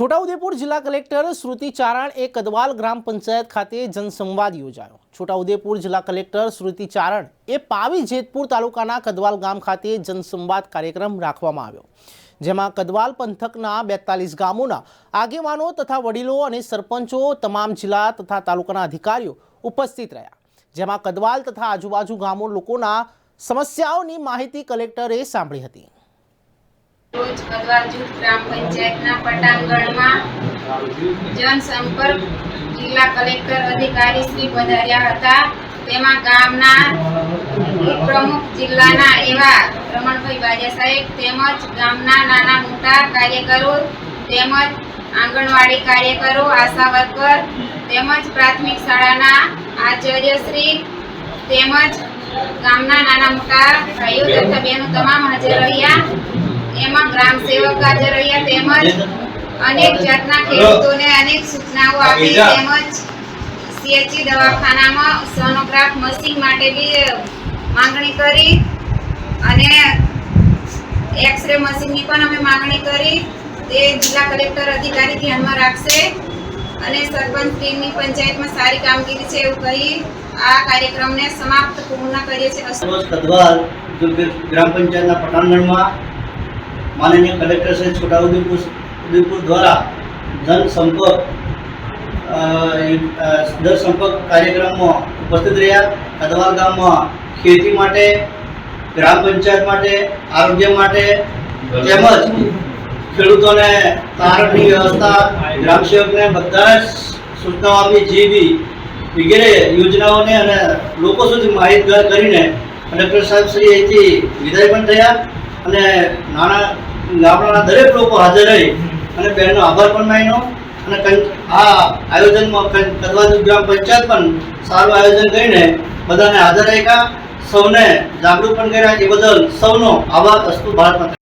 છોટાઉદેપુર જિલ્લા કલેક્ટર શ્રુતિ ચારણ એ કદવાલ ગ્રામ પંચાયત ખાતે જનસંવાદ યોજાયો. છોટાઉદેપુર જિલ્લા કલેક્ટર શ્રુતિ ચારણ એ પાવી જેતપુર તાલુકાના કદવાલ ગામ ખાતે જનસંવાદ કાર્યક્રમ રાખવામાં આવ્યો. જેમાં કદવાલ પંથકના બેતાલીસ ગામોના આગેવાનો તથા વડીલો અને સરપંચો, તમામ જિલ્લા તથા તાલુકાના અધિકારીઓ ઉપસ્થિત રહ્યા. જેમાં કદવાલ તથા આજુબાજુ ગામો લોકોના સમસ્યાઓની માહિતી કલેક્ટરે સાંભળી હતી. રોજ કદવાલ જૂથ ગ્રામ પંચાયતના પટાંગણમાં જનસંપર્ક જિલ્લા કલેક્ટર અધિકારી શ્રી પધાર્યા હતા. તેમાં ગામના પ્રમુખ જિલ્લાના એવા રમણભાઈ બાજા સાહેબ તેમજ ગામના નાના મોટા કાર્યકરો તેમજ આંગણવાડી કાર્યકરો, આશા વર્કર તેમજ પ્રાથમિક શાળાના આચાર્યશ્રી તેમજ ગામના નાના મોટા ભાઈઓ તથા બહેનો તમામ હાજર રહ્યા. એમાં ગ્રામ સેવક હાજર રહ્યા તેમજ અનેક જાતના ખેડૂતોને અનેક સૂચનાઓ આપી તેમજ સીએચસી દવાખાનામાં સોનોગ્રાફ મશીન માટે બી માંગણી કરી અને એક્સરે મશીનની પણ અમે માંગણી કરી. તે જિલ્લા કલેક્ટર અધિકારી ધ્યાનમાં રાખશે અને સરપંચ ટીમની પંચાયતમાં સારી કામગીરી છે એવું કહી આ કાર્યક્રમને સમાપ્ત પૂર્ણ કરીએ છીએ. ગ્રામ પંચાયતના પટાંગણમાં માનનીય કલેક્ટર શ્રી છોટાઉદેપુર ઉદેપુર દ્વારા જનસંપર્ક જનસંપર્ક કાર્યક્રમમાં ઉપસ્થિત રહ્યા. કદવાલ ગામમાં ખેતી માટે, ગ્રામ પંચાયત માટે, આરોગ્ય માટે તેમજ ખેડૂતોને તારની વ્યવસ્થા, ગ્રામ સેવકને બધા જ સૂચનાઓ આપી જે બી વગેરે યોજનાઓને અને લોકો સુધી માહિતગાર કરીને કલેક્ટર સાહેબ શ્રી અહીંથી વિદાય પણ થયા અને નાના ગામડાના દરેક લોકો હાજર રહી અને બહેનનો આભાર પણ માન્યો અને આ આયોજનમાં કદવાજુ ગ્રામ પંચાયત પણ સારું આયોજન કરીને બધાને હાજર રાખ્યા. સૌને જાગૃત પણ કર્યા. એ બદલ સૌનો આભાર. અસ્તુ ભારત માતા